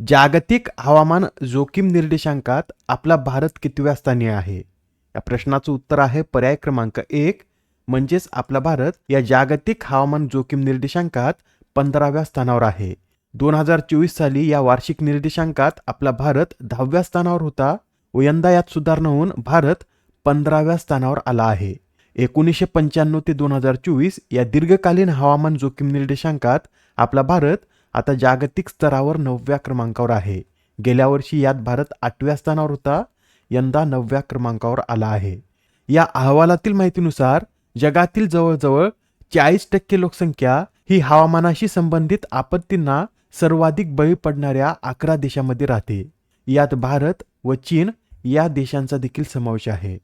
जागतिक हवामान जोखीम निर्देशांकात आपला भारत कितव्या स्थानी आहे? या प्रश्नाचं उत्तर आहे पर्याय क्रमांक एक म्हणजेच आपला भारत या जागतिक हवामान जोखीम निर्देशांकात पंधराव्या स्थानावर आहे. दोन हजार चोवीस साली या वार्षिक निर्देशांकात आपला भारत दहाव्या स्थानावर होता. व यंदा यात सुधारणा होऊन भारत पंधराव्या स्थानावर आला आहे. एकोणीसशे पंच्याण्णव ते दोन हजार चोवीस या दीर्घकालीन हवामान जोखीम निर्देशांकात आपला भारत आता जागतिक स्तरावर नवव्या क्रमांकावर आहे. गेल्या वर्षी यात भारत आठव्या स्थानावर होता यंदा नवव्या क्रमांकावर आला आहे. या अहवालातील माहितीनुसार जगातील जवळजवळ चाळीस टक्के लोकसंख्या ही हवामानाशी संबंधित आपत्तींना सर्वाधिक बळी पडणाऱ्या अकरा देशांमध्ये राहते. यात भारत व चीन या देशांचा देखील समावेश आहे.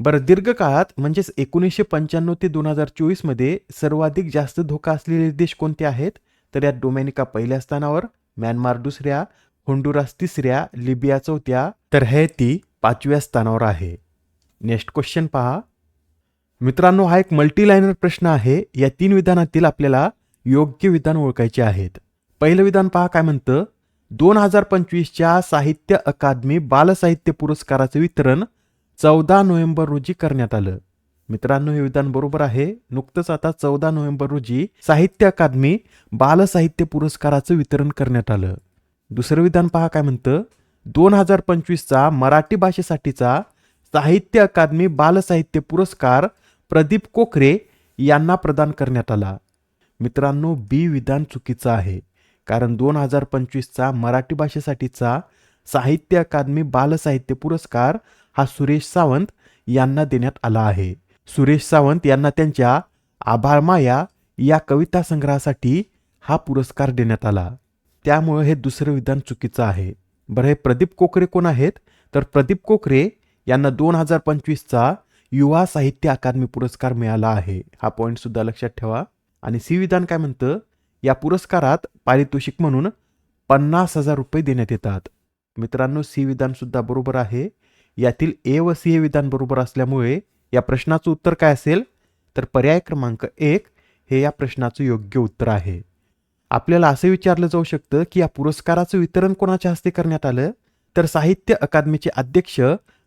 बरं दीर्घकाळात म्हणजेच एकोणीसशे पंच्याण्णव ते दोन हजार चोवीसमध्ये सर्वाधिक जास्त धोका असलेले देश कोणते आहेत? तर यात डोमेनिका पहिल्या स्थानावर म्यानमार दुसऱ्या होंडुरास तिसऱ्या लिबिया चौथ्या तर हैती पाचव्या स्थानावर आहे. नेक्स्ट क्वेश्चन पहा. मित्रांनो हा एक मल्टीलायनर प्रश्न आहे. या तीन विधानातील आपल्याला योग्य विधान ओळखायचे आहेत. पहिलं विधान पहा काय म्हणतं? दोन हजार पंचवीसच्या साहित्य अकादमी बालसाहित्य पुरस्काराचं वितरण चौदा नोव्हेंबर रोजी करण्यात आलं. मित्रांनो हे विधान बरोबर आहे. नुकतंच आता चौदा नोव्हेंबर रोजी साहित्य अकादमी बालसाहित्य पुरस्काराचं वितरण करण्यात आलं. दुसरं विधान पहा काय म्हणतं? दोन हजार पंचवीसचा मराठी भाषेसाठीचा साहित्य अकादमी बालसाहित्य पुरस्कार प्रदीप कोकरे यांना प्रदान करण्यात आला. मित्रांनो बी विधान चुकीचं आहे. कारण दोन हजार पंचवीसचा मराठी भाषेसाठीचा साहित्य अकादमी बालसाहित्य पुरस्कार हा सुरेश सावंत यांना देण्यात आला आहे. सुरेश सावंत यांना त्यांच्या आभाळमाया या कविता संग्रहासाठी हा पुरस्कार देण्यात आला. त्यामुळे हे दुसरं विधान चुकीचं आहे. बरं हे प्रदीप कोकरे कोण आहेत? तर प्रदीप कोकरे यांना दोन हजार पंचवीसचा युवा साहित्य अकादमी पुरस्कार मिळाला आहे. हा पॉईंट सुद्धा लक्षात ठेवा. आणि सी विधान काय म्हणतं? या पुरस्कारात पारितोषिक म्हणून पन्नास हजार रुपये देण्यात येतात. मित्रांनो सी विधान सुद्धा बरोबर आहे. यातील ए व सी हे विधान बरोबर असल्यामुळे या प्रश्नाचं उत्तर काय असेल? तर पर्याय क्रमांक एक हे या प्रश्नाचं योग्य उत्तर आहे. आपल्याला असं विचारलं जाऊ शकतं की या पुरस्काराचं वितरण कोणाच्या हस्ते करण्यात आलं? तर साहित्य अकादमीचे अध्यक्ष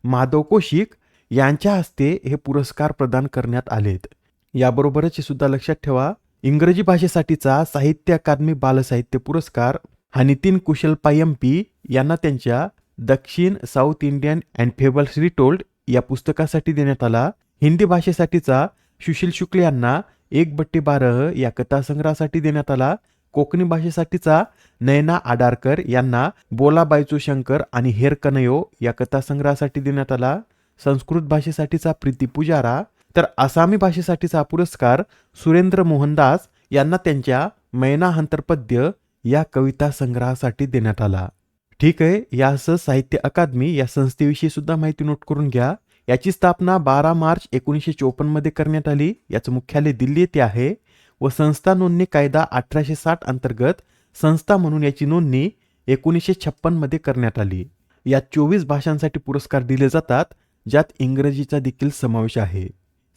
माधव कौशिक यांच्या हस्ते हे पुरस्कार प्रदान करण्यात आलेत. याबरोबरच हे सुद्धा लक्षात ठेवा इंग्रजी भाषेसाठीचा साहित्य अकादमी बालसाहित्य पुरस्कार हा नितीन कुशल पायम्पी यांना त्यांच्या दक्षिण South Indian and fables retold या पुस्तकासाठी देण्यात आला. हिंदी भाषेसाठीचा सुशील शुक्ल यांना एक बट्टी बारह या कथासंग्रहासाठी देण्यात आला. कोकणी भाषेसाठीचा नयना आडारकर यांना बोला बायचू शंकर आणि हेर कनयो या कथासंग्रहासाठी देण्यात आला. संस्कृत भाषेसाठीचा प्रीती पुजारा. तर आसामी भाषेसाठीचा पुरस्कार सुरेंद्र मोहनदास यांना त्यांच्या मैना हंतरपद्य या कविता संग्रहासाठी देण्यात आला. ठीक आहे यासह साहित्य अकादमी या संस्थेविषयी सुद्धा माहिती नोट करून घ्या. याची स्थापना बारा मार्च एकोणीसशे चोपन्नमध्ये करण्यात आली. याचं मुख्यालय दिल्ली येथे आहे व संस्था नोंदणी कायदा अठराशे साठ अंतर्गत संस्था म्हणून याची नोंदणी एकोणीसशे छप्पनमध्ये करण्यात आली. यात चोवीस भाषांसाठी पुरस्कार दिले जातात ज्यात इंग्रजीचा देखील समावेश आहे.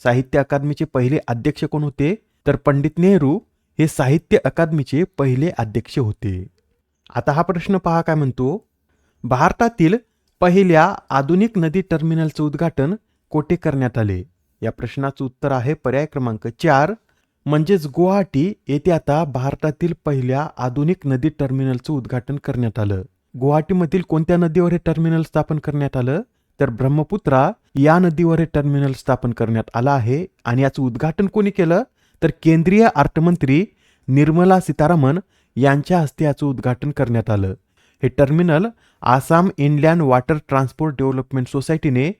साहित्य अकादमीचे पहिले अध्यक्ष कोण होते? तर पंडित नेहरू हे साहित्य अकादमीचे पहिले अध्यक्ष होते. आता हा प्रश्न पहा काय म्हणतो. भारतातील पहिल्या आधुनिक नदी टर्मिनलचं उद्घाटन कोठे करण्यात आले? या प्रश्नाचं उत्तर आहे पर्याय क्रमांक चार. म्हणजेच गुवाहाटी येथे आता भारतातील पहिल्या आधुनिक नदी टर्मिनलचं उद्घाटन करण्यात आलं. गुवाहाटीमधील कोणत्या नदीवर हे टर्मिनल स्थापन करण्यात आलं? तर ब्रह्मपुत्रा या नदीवर हे टर्मिनल स्थापन करण्यात आलं आहे. आणि याचं उद्घाटन कोणी केलं? तर केंद्रीय अर्थमंत्री निर्मला सीतारामन यांच्या हस्ते याचं उद्घाटन करण्यात आलं. हे terminal Assam inland water transport development सोसायटीने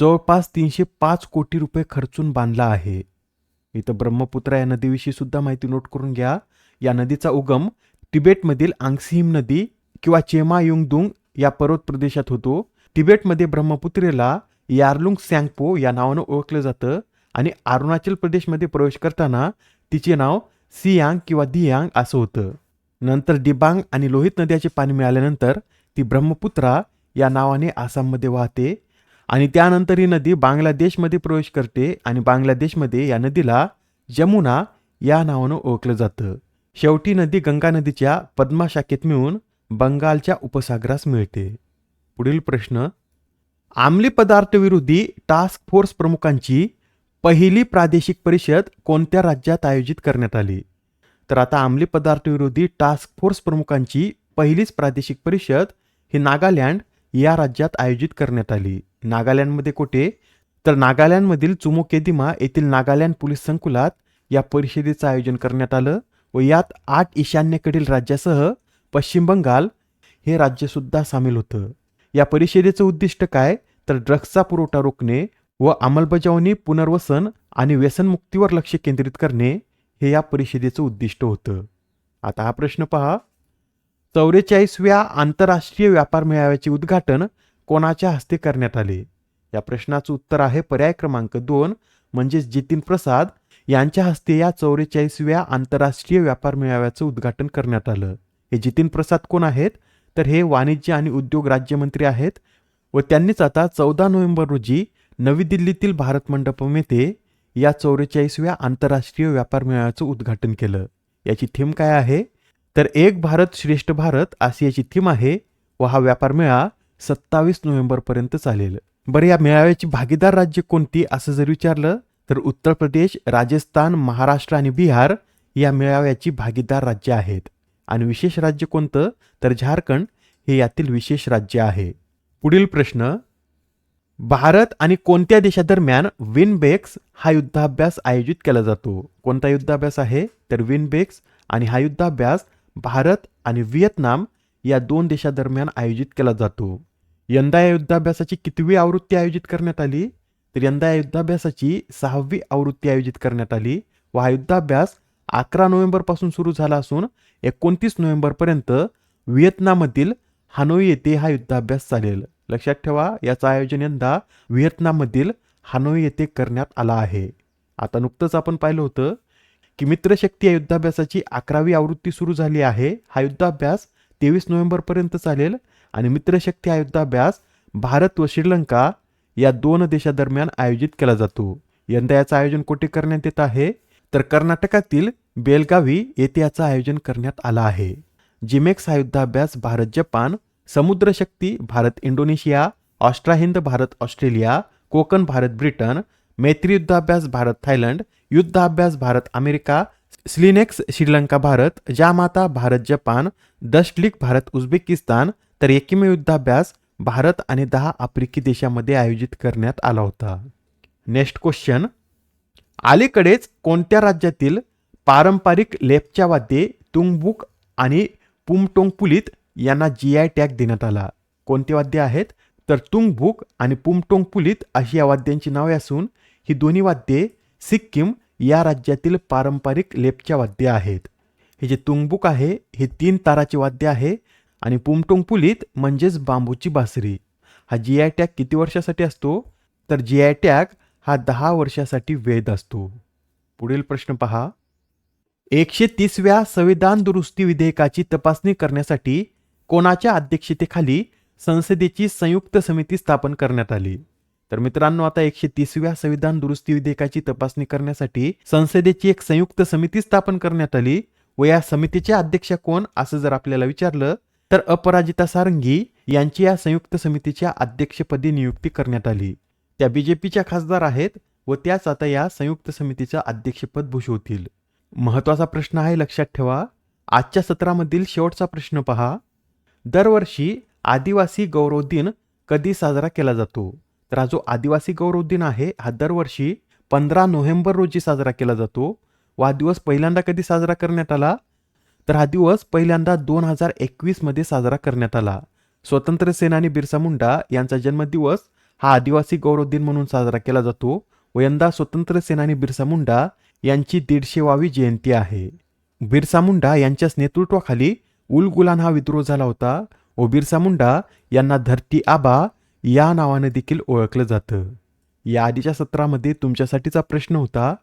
जवळपास तीनशे पाच कोटी रुपये खर्चून बांधला आहे. इथं ब्रह्मपुत्रा या नदीविषयी सुद्धा माहिती नोट करून घ्या. या नदीचा उगम तिबेटमधील आंगसिम नदी किंवा चेमा युंगदुंग या पर्वत प्रदेशात होतो. तिबेटमध्ये ब्रह्मपुत्रेला यारलुंग सॅंगपो या नावानं ओळखलं जातं आणि अरुणाचल प्रदेशमध्ये प्रवेश करताना तिचे नाव सियांग किंवा दियांग असं होतं. नंतर डिबांग आणि लोहित नद्याचे पाणी मिळाल्यानंतर ती ब्रह्मपुत्रा या नावाने आसाममध्ये वाहते आणि त्यानंतर ही नदी बांगलादेशमध्ये प्रवेश करते आणि बांगलादेशमध्ये या नदीला जमुना या नावानं ओळखलं जातं. शेवटी नदी गंगा नदीच्या पद्मा शाखेत मिळून बंगालच्या उपसागरास मिळते. पुढील प्रश्न आमली पदार्थ विरोधी टास्क फोर्स प्रमुखांची पहिली प्रादेशिक परिषद कोणत्या राज्यात आयोजित करण्यात आली? तर आता अंमली पदार्थ विरोधी टास्क फोर्स प्रमुखांची पहिलीच प्रादेशिक परिषद ही नागालँड या राज्यात आयोजित करण्यात आली. नागालँडमध्ये कुठे? तर नागालँडमधील चुमोकेदिमा येथील नागालँड पोलीस संकुलात या परिषदेचं आयोजन करण्यात आलं व यात आठ ईशान्येकडील राज्यासह पश्चिम बंगाल हे राज्यसुद्धा सामील होतं. या परिषदेचं उद्दिष्ट काय? तर ड्रग्सचा पुरवठा रोखणे व अंमलबजावणी पुनर्वसन आणि व्यसनमुक्तीवर लक्ष केंद्रित करणे हे या परिषदेचं उद्दिष्ट होतं. आता हा प्रश्न पहा. चौवेचाळीसव्या आंतरराष्ट्रीय व्यापार मेळाव्याचे उद्घाटन कोणाच्या हस्ते करण्यात आले? या प्रश्नाचं उत्तर आहे पर्याय क्रमांक दोन म्हणजेच जितीन प्रसाद यांच्या हस्ते या चौवेचाळीसव्या आंतरराष्ट्रीय व्यापार मेळाव्याचं उद्घाटन करण्यात आलं. हे जितीन प्रसाद कोण आहेत? तर हे वाणिज्य आणि उद्योग राज्यमंत्री आहेत व त्यांनीच आता चौदा नोव्हेंबर रोजी नवी दिल्लीतील भारत मंडपम येथे या चौवेचाळीसव्या आंतरराष्ट्रीय व्यापार मेळाव्याचं उद्घाटन केलं. याची थीम काय आहे? तर एक भारत श्रेष्ठ भारत अशी याची थीम आहे व हा व्यापार मेळा सत्तावीस नोव्हेंबरपर्यंत चालेल. बरं या मेळाव्याची भागीदार राज्य कोणती असं जर विचारलं तर उत्तर प्रदेश राजस्थान महाराष्ट्र आणि बिहार या मेळाव्याची भागीदार राज्य आहेत. आणि विशेष राज्य कोणतं? तर झारखंड हे यातील विशेष राज्य आहे. पुढील प्रश्न भारत आणि कोणत्या देशादरम्यान विनबेक्स हा युद्धाभ्यास आयोजित केला जातो? कोणता युद्धाभ्यास आहे? तर विनबेक्स आणि हा युद्धाभ्यास भारत आणि व्हिएतनाम या दोन देशादरम्यान आयोजित केला जातो. यंदा या युद्धाभ्यासाची कितवी आवृत्ती आयोजित करण्यात आली? तर यंदा या युद्धाभ्यासाची सहावी आवृत्ती आयोजित करण्यात आली व हा युद्धाभ्यास अकरा नोव्हेंबरपासून सुरू झाला असून एकोणतीस नोव्हेंबरपर्यंत व्हिएतनाममधील हानोई येथे हा युद्धाभ्यास चालेल. लक्षात ठेवा याचं आयोजन यंदा व्हिएतनाममधील हानोई येथे करण्यात आला आहे. आता नुकतंच आपण पाहिलं होतं की मित्रशक्ती या युद्धाभ्यासाची अकरावी आवृत्ती सुरू झाली आहे. हा युद्धाभ्यास तेवीस नोव्हेंबरपर्यंत चालेल आणि मित्रशक्ती हा युद्धाभ्यास भारत व श्रीलंका या दोन देशादरम्यान आयोजित केला जातो. यंदा याचं आयोजन कुठे करण्यात येत आहे? तर कर्नाटकातील बेलगावी येथे याचं आयोजन करण्यात आलं आहे. जिमेक्स हा युद्धाभ्यास Bharat Japan Samudrashakti Bharat Indonesia Austrahind Bharat Australia Konkan Bharat Britain Maitree युद्धाभ्यास भारत थायलंड युद्धाभ्यास Bharat America SLINEX Sri Lanka Bharat जामाता Bharat Japan Dustlik Bharat Uzbekistan तर एकिमे युद्धाभ्यास भारत आणि दहा आफ्रिकी देशामध्ये आयोजित करण्यात आला होता. Next question. अलीकडेच कोणत्या राज्यातील पारंपरिक लेपच्या वाद्ये तुंगबुक आणि पुमटोंगपुलीत यांना जी आय टॅग देण्यात आला. कोणते वाद्य आहेत? तर तुंगबुक आणि पुमटोंगपुलीत अशी या वाद्यांची नावे असून ही दोन्ही वाद्ये सिक्कीम या राज्यातील पारंपरिक लेपच्या वाद्य आहेत. हे जे तुंगबुक आहे हे तीन ताराचे वाद्य आहे आणि पुमटोंगपुलीत म्हणजेच बांबूची बासरी. हा जी आय टॅग किती वर्षासाठी असतो? तर जी आय टॅग हा दहा वर्षासाठी वेद असतो. पुढील प्रश्न पहा. एकशे तीसव्या संविधान दुरुस्ती विधेयकाची तपासणी करण्यासाठी कोणाच्या अध्यक्षतेखाली संसदेची संयुक्त समिती स्थापन करण्यात आली? तर मित्रांनो आता एकशे तीसव्या संविधान दुरुस्ती विधेयकाची तपासणी करण्यासाठी संसदेची एक संयुक्त समिती स्थापन करण्यात आली व या समितीचे अध्यक्ष कोण असं जर आपल्याला विचारलं तर अपराजिता सारंगी यांची या संयुक्त समितीच्या अध्यक्षपदी नियुक्ती करण्यात आली. त्या बीजेपीच्या खासदार आहेत व त्याच आता या संयुक्त समितीचं अध्यक्षपद भूषवतील. महत्त्वाचा प्रश्न आहे लक्षात ठेवा. आजच्या सत्रामधील शेवटचा प्रश्न पहा. दरवर्षी आदिवासी गौरव दिन कधी साजरा केला जातो? तर हा जो आदिवासी गौरव दिन आहे हा दरवर्षी पंधरा नोव्हेंबर रोजी साजरा केला जातो व हा दिवस पहिल्यांदा कधी साजरा करण्यात आला? तर हा दिवस पहिल्यांदा दोन हजार एकवीसमध्ये साजरा करण्यात आला. स्वतंत्र सेनानी बिरसा मुंडा यांचा जन्मदिवस हा आदिवासी गौरव दिन म्हणून साजरा केला जातो व यंदा स्वतंत्र सेनानी बिरसा मुंडा यांची दीडशेवावी जयंती आहे. बिरसा मुंडा यांच्याच नेतृत्वाखाली उल गुलान हा विद्रोह झाला होता. व बिरसा मुंडा यांना धरती आबा या नावाने देखील ओळखलं जातं. या आधीच्या सत्रामध्ये तुमच्यासाठीचा प्रश्न होता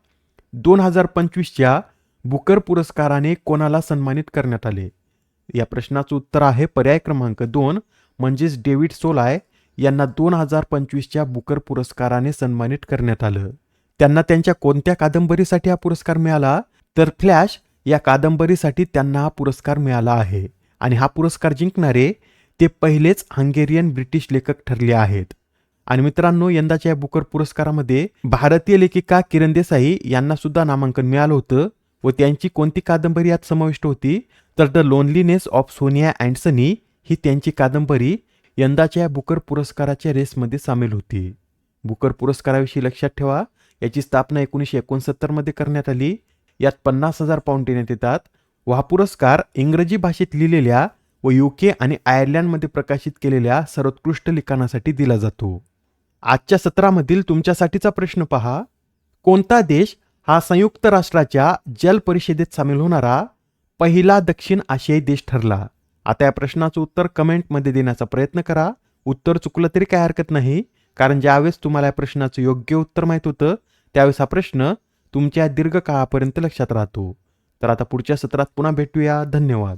दोन हजार पंचवीसच्या बुकर पुरस्काराने कोणाला सन्मानित करण्यात आले? या प्रश्नाचं उत्तर आहे पर्याय क्रमांक दोन म्हणजेच डेव्हिड सोलाय यांना दोन हजार पंचवीसच्या बुकर पुरस्काराने सन्मानित करण्यात आलं. त्यांना त्यांच्या कोणत्या कादंबरीसाठी हा पुरस्कार मिळाला? तर फ्लॅश या कादंबरीसाठी त्यांना हा पुरस्कार मिळाला आहे आणि हा पुरस्कार जिंकणारे ते पहिलेच हंगेरियन ब्रिटिश लेखक ठरले आहेत. आणि मित्रांनो यंदाच्या या बुकर पुरस्कारामध्ये भारतीय लेखिका किरण देसाई यांना सुद्धा नामांकन मिळालं होतं व त्यांची कोणती कादंबरी यात समाविष्ट होती? तर the loneliness of Sonia and Sunny ही त्यांची कादंबरी यंदाच्या या बुकर पुरस्काराच्या रेसमध्ये सामील होती. बुकर पुरस्काराविषयी लक्षात ठेवा याची स्थापना एकोणीसशे एकोणसत्तरमध्ये करण्यात आली यात पन्नास हजार पाऊंड देण्यात येतात व हा पुरस्कार इंग्रजी भाषेत लिहिलेल्या व युके आणि आयर्लंडमध्ये प्रकाशित केलेल्या सर्वोत्कृष्ट लिखाणासाठी दिला जातो. आजच्या सत्रामधील तुमच्यासाठीचा प्रश्न पहा. कोणता देश हा संयुक्त राष्ट्राच्या जल परिषदेत सामील होणारा पहिला दक्षिण आशियाई देश ठरला? आता या प्रश्नाचं उत्तर कमेंटमध्ये देण्याचा प्रयत्न करा. उत्तर चुकलं तरी काय हरकत नाही. कारण ज्यावेळेस तुम्हाला या प्रश्नाचं योग्य उत्तर माहीत होतं त्यावेळेस हा प्रश्न तुमच्या दीर्घकाळापर्यंत लक्षात राहतो. तर आता पुढच्या सत्रात पुन्हा भेटूया. धन्यवाद.